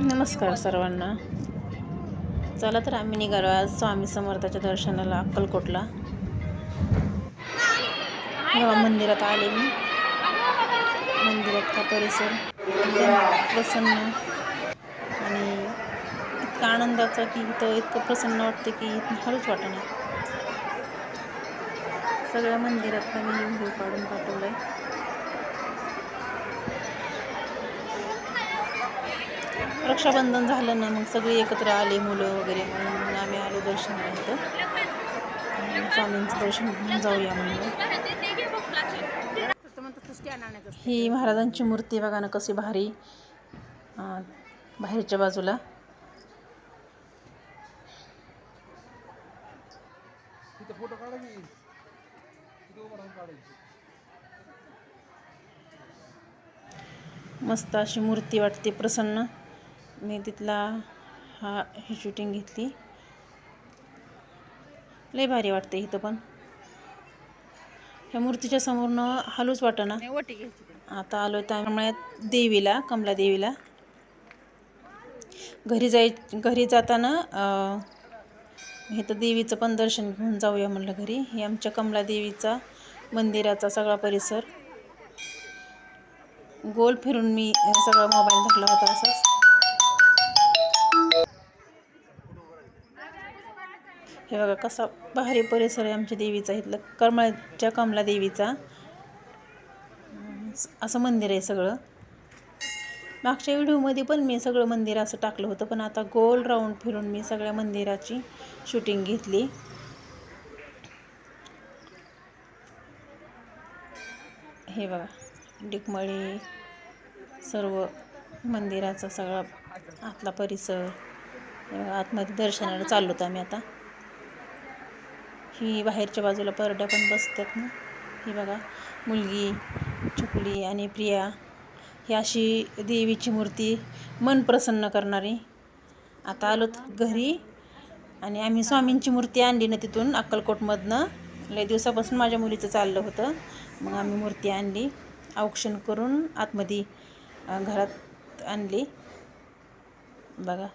नमस्कार सर्वांना. चला तर आम्ही निघालो आज स्वामी समर्थाच्या दर्शनाला अक्कलकोटला. मंदिरात आले मी. मंदिरातला परिसर प्रसन्न आणि इतका आनंदाचा की इथं इतकं प्रसन्न वाटतं की इथं हळूच वाटणार सगळ्या मंदिरात मी व्हिडिओ काढून आहे रक्षाबंधन झालं ना मग सगळी एकत्र आले मुलं वगैरे म्हणून आम्ही आलो दर्शनाला इथं स्वामींचं दर्शन घेऊन जाऊया म्हणून. ही महाराजांची मूर्ती बघा ना कशी भारी. बाहेरच्या बाजूला. फोटो मस्त अशी मूर्ती वाटते प्रसन्न. मी तिथला हा ही शूटिंग घेतली. लय भारी वाटते इथं पण. ह्या मूर्तीच्या समोरनं हालूच वाटेना. आता आलो त्यामुळे देवीला कमला देवीला. घरी जाय घरी जाताना हे तर देवीचं पण दर्शन घेऊन जाऊया म्हणलं घरी. हे आमच्या कमला देवीचा मंदिराचा सगळा परिसर. गोल फिरून मी सगळा मोबाईल धरला होता असाच. हे बघा कसा भारी परिसर आहे आमच्या देवीचा. इथलं करमळच्या कमला देवीचा. असं मंदिर आहे सगळं. मागच्या व्हिडिओमध्ये पण मी सगळं मंदिर असं टाकलं होतं पण आता गोल राऊंड फिरून मी सगळ्या मंदिराची शूटिंग घेतली. हे बघा डिकमळी सर्व मंदिराचा सगळा आतला परिसर. आतमध्ये दर्शनाला चाललो होतो आम्ही आता. ही बाहेरच्या बाजूला परड्या पण बसतात ना. ही बघा मुलगी चुकली आणि प्रिया. ही अशी देवीची मूर्ती मन प्रसन्न करणारी. आता आलो घरी आणि आम्ही स्वामींची मूर्ती आणली ना तिथून अक्कलकोटमधनं. लय दिवसापासून माझ्या मुलीचं चाललं होतं. मग आम्ही मूर्ती आणली औक्षण करून आतमध्ये घरात आणली. बघा.